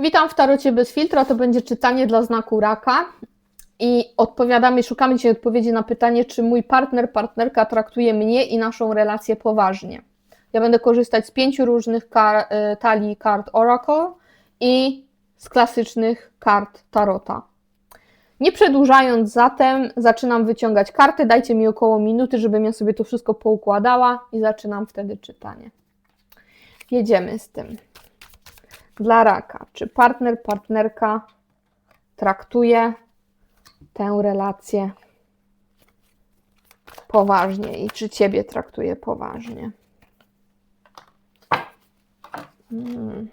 Witam w Tarocie bez filtra. To będzie czytanie dla znaku raka. I odpowiadamy, szukamy dzisiaj odpowiedzi na pytanie, czy mój partner, partnerka traktuje mnie i naszą relację poważnie. Ja będę korzystać z pięciu różnych kar, y, talii kart Oracle i z klasycznych kart Tarota. Nie przedłużając zatem, zaczynam wyciągać karty. Dajcie mi około minuty, żebym ja sobie to wszystko poukładała i zaczynam wtedy czytanie. Jedziemy z tym dla raka. Czy partner, partnerka traktuje tę relację poważnie i czy ciebie traktuje poważnie? Hmm.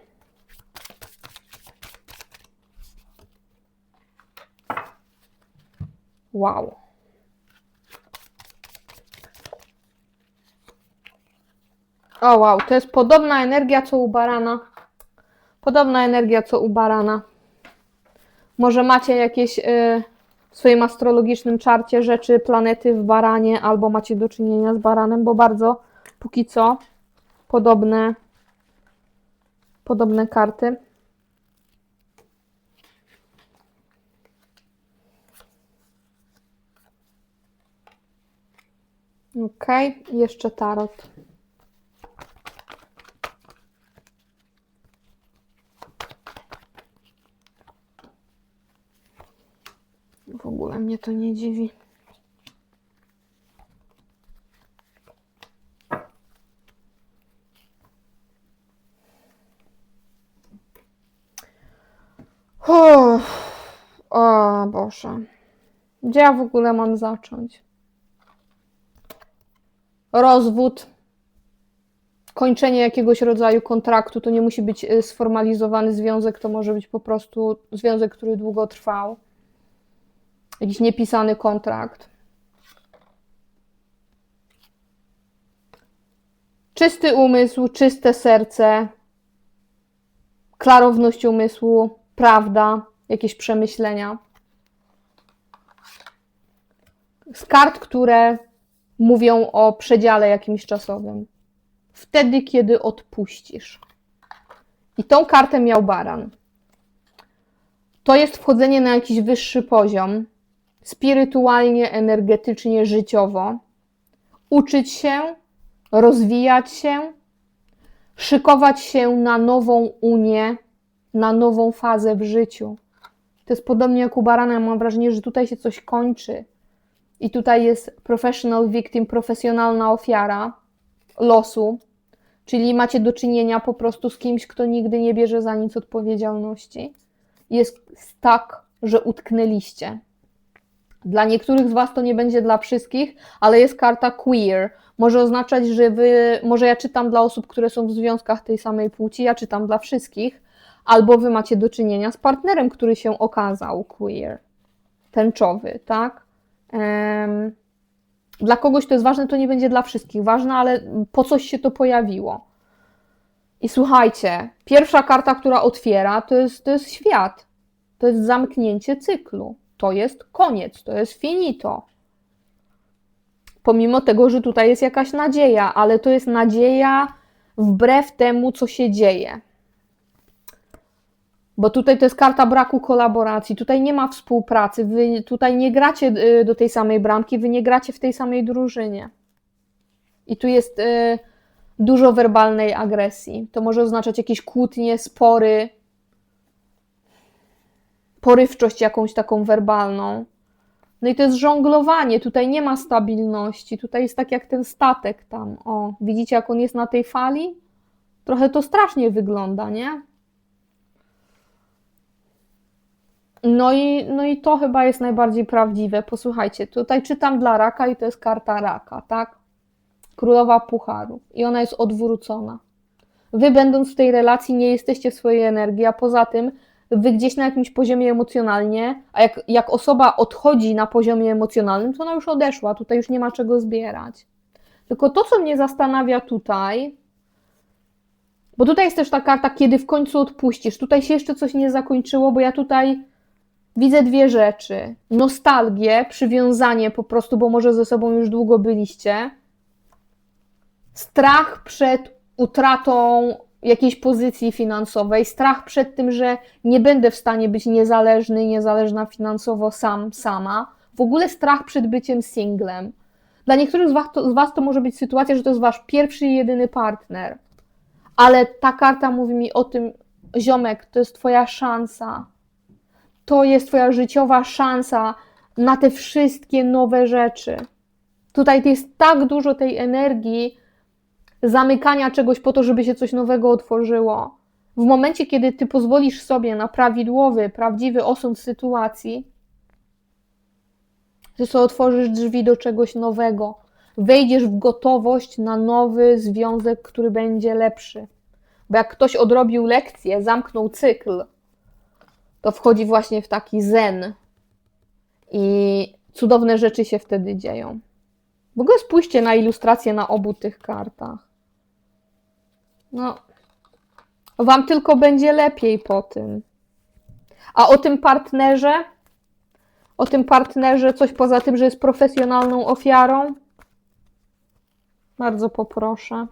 Wow. O wow, to jest podobna energia co u barana. Podobna energia co u barana. Może macie jakieś y, w swoim astrologicznym czarcie rzeczy, planety w baranie, albo macie do czynienia z baranem, bo bardzo póki co podobne, podobne karty. Ok, jeszcze tarot. W ogóle mnie to nie dziwi. Uff. O Boże. Gdzie ja w ogóle mam zacząć? Rozwód, kończenie jakiegoś rodzaju kontraktu, to nie musi być y, sformalizowany związek, to może być po prostu związek, który długo trwał jakiś niepisany kontrakt. Czysty umysł, czyste serce, klarowność umysłu, prawda, jakieś przemyślenia. Z kart, które mówią o przedziale jakimś czasowym. Wtedy, kiedy odpuścisz. I tą kartę miał baran. To jest wchodzenie na jakiś wyższy poziom, spirytualnie, energetycznie, życiowo, uczyć się, rozwijać się, szykować się na nową unię, na nową fazę w życiu. To jest podobnie jak u barana, mam wrażenie, że tutaj się coś kończy. I tutaj jest professional victim, profesjonalna ofiara losu, czyli macie do czynienia po prostu z kimś, kto nigdy nie bierze za nic odpowiedzialności. Jest tak, że utknęliście. Dla niektórych z Was to nie będzie dla wszystkich, ale jest karta queer. Może oznaczać, że Wy, może ja czytam dla osób, które są w związkach tej samej płci, ja czytam dla wszystkich, albo Wy macie do czynienia z partnerem, który się okazał queer, tęczowy, tak? Um, dla kogoś to jest ważne, to nie będzie dla wszystkich ważne, ale po coś się to pojawiło. I słuchajcie, pierwsza karta, która otwiera, to jest, to jest świat. To jest zamknięcie cyklu to jest koniec, to jest finito. Pomimo tego, że tutaj jest jakaś nadzieja, ale to jest nadzieja wbrew temu, co się dzieje. Bo tutaj to jest karta braku kolaboracji, tutaj nie ma współpracy, wy tutaj nie gracie y, do tej samej bramki, wy nie gracie w tej samej drużynie. I tu jest y, dużo werbalnej agresji. To może oznaczać jakieś kłótnie, spory, porywczość jakąś taką werbalną. No i to jest żonglowanie, tutaj nie ma stabilności, tutaj jest tak jak ten statek tam. O, widzicie jak on jest na tej fali? Trochę to strasznie wygląda, nie? No i, no i to chyba jest najbardziej prawdziwe. Posłuchajcie, tutaj czytam dla raka i to jest karta raka, tak? Królowa Pucharu. I ona jest odwrócona. Wy, będąc w tej relacji, nie jesteście w swojej energii, a poza tym wy gdzieś na jakimś poziomie emocjonalnie, a jak, jak osoba odchodzi na poziomie emocjonalnym, to ona już odeszła, tutaj już nie ma czego zbierać. Tylko to, co mnie zastanawia tutaj, bo tutaj jest też ta karta, kiedy w końcu odpuścisz. Tutaj się jeszcze coś nie zakończyło, bo ja tutaj widzę dwie rzeczy. Nostalgię, przywiązanie po prostu, bo może ze sobą już długo byliście. Strach przed utratą jakiejś pozycji finansowej, strach przed tym, że nie będę w stanie być niezależny, niezależna finansowo sam, sama, w ogóle strach przed byciem singlem. Dla niektórych z was, to, z was to może być sytuacja, że to jest wasz pierwszy i jedyny partner, ale ta karta mówi mi o tym, ziomek, to jest twoja szansa. To jest twoja życiowa szansa na te wszystkie nowe rzeczy. Tutaj jest tak dużo tej energii zamykania czegoś po to, żeby się coś nowego otworzyło. W momencie, kiedy ty pozwolisz sobie na prawidłowy, prawdziwy osąd sytuacji, ty sobie otworzysz drzwi do czegoś nowego. Wejdziesz w gotowość na nowy związek, który będzie lepszy. Bo jak ktoś odrobił lekcję, zamknął cykl, to wchodzi właśnie w taki zen. I cudowne rzeczy się wtedy dzieją. W ogóle spójrzcie na ilustrację na obu tych kartach. No, wam tylko będzie lepiej po tym. A o tym partnerze? O tym partnerze coś poza tym, że jest profesjonalną ofiarą? Bardzo poproszę.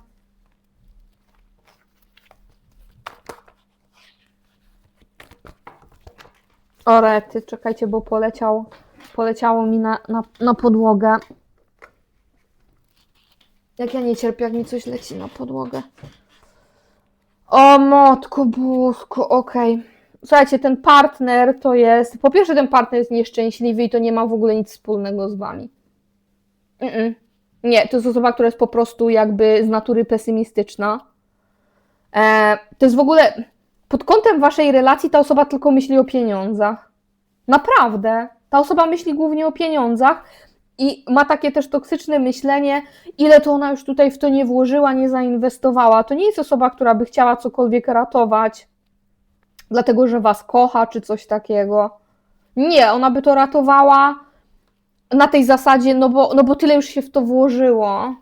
O rety, czekajcie, bo poleciał, poleciało mi na, na, na podłogę. Jak ja nie cierpię, jak mi coś leci na podłogę. O matko bosko, okej. Słuchajcie, ten partner to jest... Po pierwsze, ten partner jest nieszczęśliwy i to nie ma w ogóle nic wspólnego z wami. Mm-mm. Nie, to jest osoba, która jest po prostu jakby z natury pesymistyczna. E, to jest w ogóle... Pod kątem waszej relacji ta osoba tylko myśli o pieniądzach. Naprawdę. Ta osoba myśli głównie o pieniądzach i ma takie też toksyczne myślenie, ile to ona już tutaj w to nie włożyła, nie zainwestowała. To nie jest osoba, która by chciała cokolwiek ratować, dlatego że was kocha, czy coś takiego. Nie, ona by to ratowała na tej zasadzie, no bo, no bo tyle już się w to włożyło.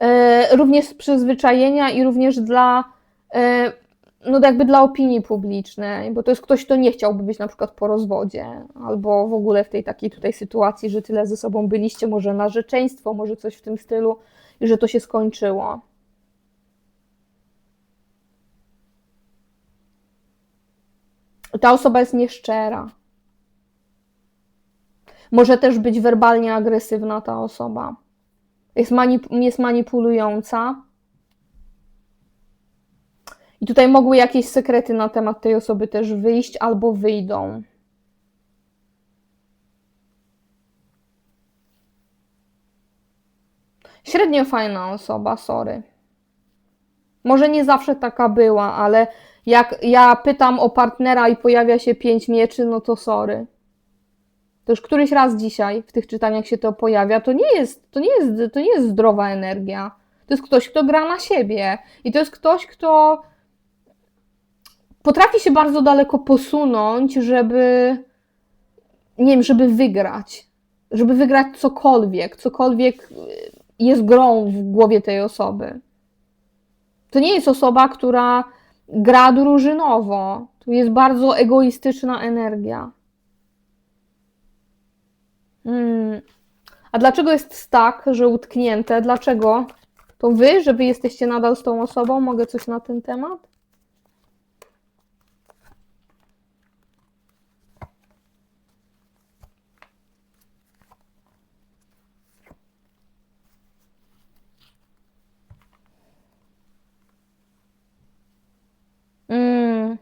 E, również z przyzwyczajenia i również dla, e, no jakby dla opinii publicznej, bo to jest ktoś, kto nie chciałby być na przykład po rozwodzie, albo w ogóle w tej takiej tutaj sytuacji, że tyle ze sobą byliście, może narzeczeństwo, może coś w tym stylu, i że to się skończyło. Ta osoba jest nieszczera. Może też być werbalnie agresywna ta osoba. Jest, manip- jest manipulująca. I tutaj mogły jakieś sekrety na temat tej osoby też wyjść albo wyjdą. Średnio fajna osoba, sorry. Może nie zawsze taka była, ale jak ja pytam o partnera i pojawia się pięć mieczy, no to sorry. To już któryś raz dzisiaj w tych czytaniach się to pojawia, to nie jest, to nie jest, to nie jest zdrowa energia. To jest ktoś, kto gra na siebie. I to jest ktoś, kto potrafi się bardzo daleko posunąć, żeby nie wiem, żeby wygrać. Żeby wygrać cokolwiek, cokolwiek jest grą w głowie tej osoby. To nie jest osoba, która gra drużynowo. Tu jest bardzo egoistyczna energia. Hmm. A dlaczego jest tak, że utknięte? Dlaczego? To wy, że wy jesteście nadal z tą osobą? Mogę coś na ten temat? Mm.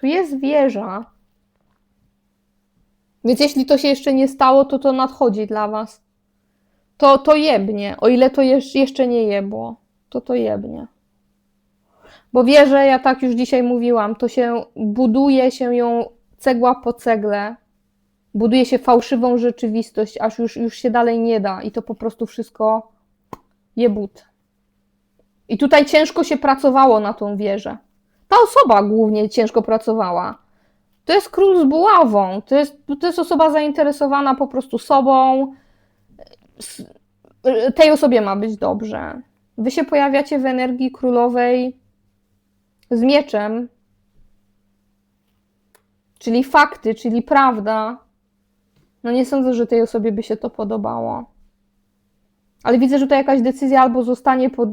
Tu jest wieża. Więc jeśli to się jeszcze nie stało, to to nadchodzi dla was. To, to jebnie. O ile to jeszcze nie jebło, to to jebnie. Bo wieżę, ja tak już dzisiaj mówiłam, to się buduje się ją cegła po cegle. Buduje się fałszywą rzeczywistość, aż już, już się dalej nie da. I to po prostu wszystko jebut. I tutaj ciężko się pracowało na tą wieżę. Ta osoba głównie ciężko pracowała. To jest król z buławą. To jest, to jest osoba zainteresowana po prostu sobą. Tej osobie ma być dobrze. Wy się pojawiacie w energii królowej z mieczem, czyli fakty, czyli prawda. No nie sądzę, że tej osobie by się to podobało. Ale widzę, że to jakaś decyzja albo zostanie pod.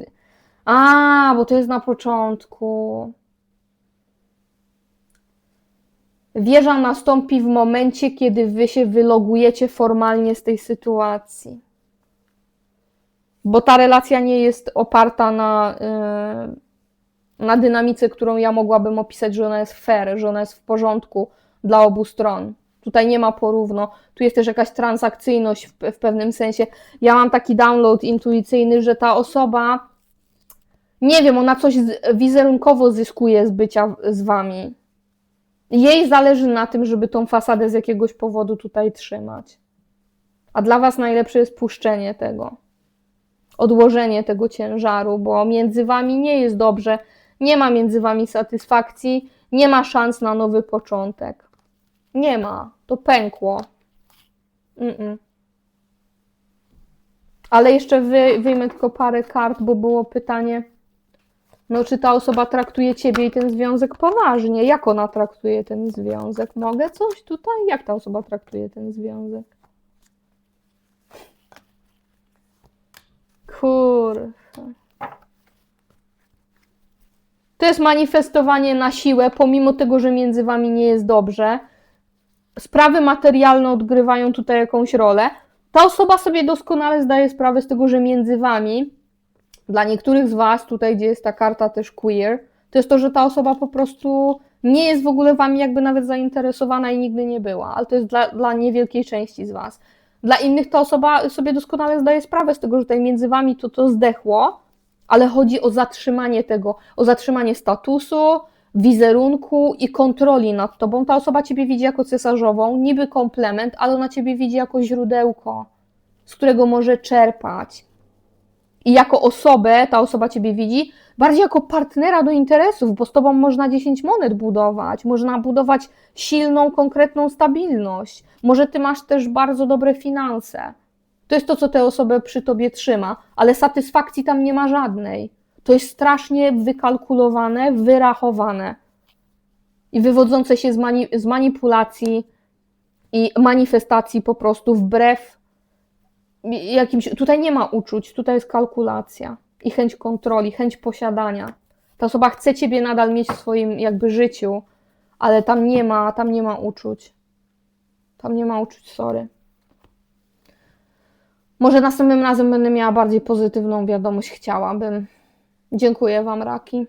A, bo to jest na początku. Wieża nastąpi w momencie, kiedy wy się wylogujecie formalnie z tej sytuacji. Bo ta relacja nie jest oparta na, yy, na dynamice, którą ja mogłabym opisać, że ona jest fair, że ona jest w porządku dla obu stron. Tutaj nie ma porówno. Tu jest też jakaś transakcyjność w, w pewnym sensie. Ja mam taki download intuicyjny, że ta osoba, nie wiem, ona coś wizerunkowo zyskuje z bycia z wami. Jej zależy na tym, żeby tą fasadę z jakiegoś powodu tutaj trzymać. A dla was najlepsze jest puszczenie tego. Odłożenie tego ciężaru, bo między wami nie jest dobrze, nie ma między wami satysfakcji, nie ma szans na nowy początek. Nie ma. To pękło. Mm-mm. Ale jeszcze wy, wyjmę tylko parę kart, bo było pytanie. No, czy ta osoba traktuje ciebie i ten związek poważnie? Jak ona traktuje ten związek? Mogę coś tutaj? Jak ta osoba traktuje ten związek? Kurwa. To jest manifestowanie na siłę, pomimo tego, że między wami nie jest dobrze. Sprawy materialne odgrywają tutaj jakąś rolę. Ta osoba sobie doskonale zdaje sprawę z tego, że między wami, dla niektórych z was, tutaj gdzie jest ta karta też queer, to jest to, że ta osoba po prostu nie jest w ogóle wami jakby nawet zainteresowana i nigdy nie była, ale to jest dla, dla niewielkiej części z was. Dla innych ta osoba sobie doskonale zdaje sprawę z tego, że tutaj między wami to to zdechło, ale chodzi o zatrzymanie tego, o zatrzymanie statusu, wizerunku i kontroli nad tobą. Ta osoba ciebie widzi jako cesarzową, niby komplement, ale ona ciebie widzi jako źródełko, z którego może czerpać. I jako osobę, ta osoba ciebie widzi bardziej jako partnera do interesów, bo z tobą można 10 monet budować, można budować silną, konkretną stabilność. Może ty masz też bardzo dobre finanse. To jest to, co tę osobę przy tobie trzyma, ale satysfakcji tam nie ma żadnej. To jest strasznie wykalkulowane, wyrachowane i wywodzące się z, mani- z manipulacji i manifestacji po prostu wbrew jakimś. Tutaj nie ma uczuć, tutaj jest kalkulacja i chęć kontroli, chęć posiadania. Ta osoba chce ciebie nadal mieć w swoim jakby życiu, ale tam nie ma, tam nie ma uczuć. Tam nie ma uczuć, sorry. Może następnym razem będę miała bardziej pozytywną wiadomość, chciałabym. Dziękuję Wam, Raki.